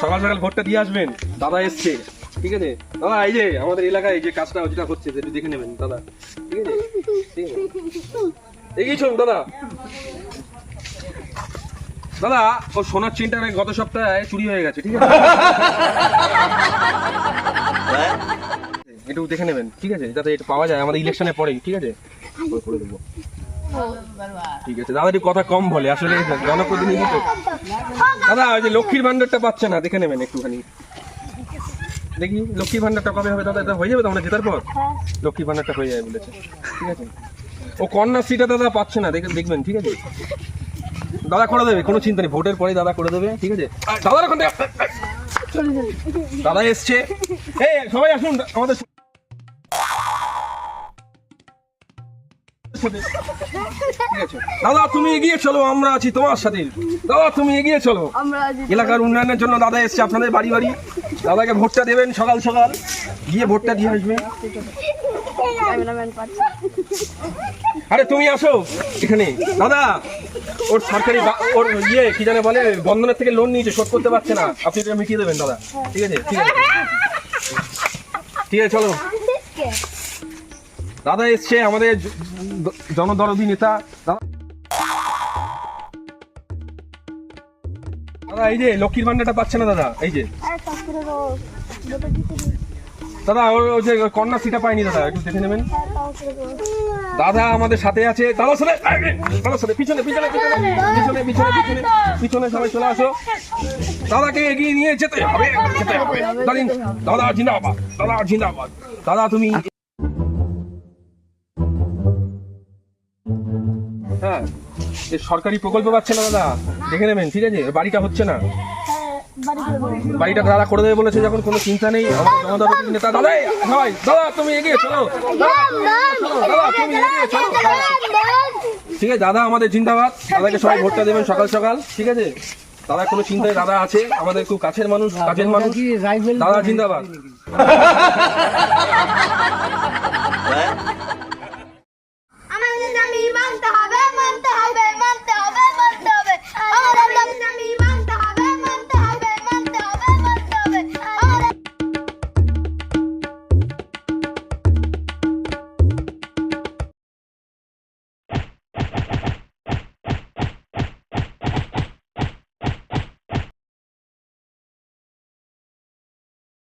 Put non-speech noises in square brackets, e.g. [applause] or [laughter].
সকাল সকাল ভোটটা দিয়ে আসবেন। দাদা এসছে। ঠিক আছে? দাদা এই যে আমাদের এলাকায় যে কাজটা যেটা হচ্ছে সেটা দেখে নেবেন দাদা। ঠিক আছে? এগিয়ে চলুন দাদা। দাদা ও সোনার চেনটা গত সপ্তাহে চুরি হয়ে গেছে ঠিক আছে? একটু দেখে নেবেন ঠিক আছে? যাতে এটা পাওয়া যায় আমাদের ইলেকশনের পরেই ঠিক আছে? করে দেবো। ঠিক আছে দাদা একটু কথা কম বলে, আসলে জনপ্রতিনিধি তো দাদা, ওই যে লক্ষ্মীর ভান্ডারটা পাচ্ছে না, দেখে নেবেন একটুখানি। দেখি, লক্ষ্মীর ভান্ডারটা কবে হবে? দাদা, এটা হয়ে যাবে তো আমরা জেতার পর? লক্ষ্মীর ভান্ডারটা হয়ে যাবে বলেছে। ঠিক আছে? ও কন্যাশ্রীটা দাদা পাচ্ছে না, দেখে দেখবেন, ঠিক আছে? দাদা করে দেবে, কোনো চিন্তা নেই, ভোটের পরে দাদা করে দেবে, ঠিক আছে? দাদার ওখান দাদা এসছে। এই, সবাই আসুন, আমাদের দাদা তুমি এগিয়ে চলো আমরা আছি তোমার সাথে। দাদা তুমি এগিয়ে চলো। এলাকার উন্নয়নের জন্য দাদা এসছে আপনাদের বাড়ি বাড়ি। দাদাকে ভোটটা দেবেন সকাল সকাল। গিয়ে ভোটটা দিয়ে আসবেন আরে তুমি আসো এখানে। দাদা ওর সরকারি ওর ইয়ে কি জানে বলে বন্ধনের থেকে লোন নিয়েছে শোধ করতে পারছে না। আপনি এটা মিটিয়ে দেবেন দাদা। ঠিক আছে ঠিক আছে। ঠিক আছে চলো। দাদা এসছে আমাদের জ- জ- নেতা। দাদা দাদা এই যে লক্ষ্মীর ভান্ডারটা পাচ্ছে না দাদা এই যে। নি দাদা ওর ওই যে কন্যাশ্রীটা পাইনি দাদা একটু দেখে নেবেন। হ্যাঁ দাদা আমাদের সাথে আছে দাদার সাথে দাদার সাথে পিছনে পিছনে পিছনে পিছনে পিছনে পিছনে পিছনে সবাই চলে আসো। দাদাকে এগিয়ে নিয়ে যেতে হবে যেতে হবে। দাদা জিন্দাবাদ দাদা জিন্দাবাদ। দাদা তুমি হ্যাঁ। সরকারি প্রকল্প পাচ্ছে না দাদা। দেখে নেবেন ঠিক আছে? বাড়িটা হচ্ছে না। হ্যাঁ বাড়িটা দাদা করে দেবে বলেছে যখন কোনো চিন্তা নেই। জনদরদি নেতা দাদা এই, দাদা তুমি এগিয়ে দাদা তুমি এগিয়ে চলো। ঠিক আছে দাদা আমাদের জিন্দাবাদ। দাদাকে সবাই ভোটটা দেবেন সকাল সকাল ঠিক আছে? দাদা কোনো চিন্তায় দাদা আছে? আমাদের খুব কাছের মানুষ কাছের মানুষ। দাদা জিন্দাবাদ। [laughs]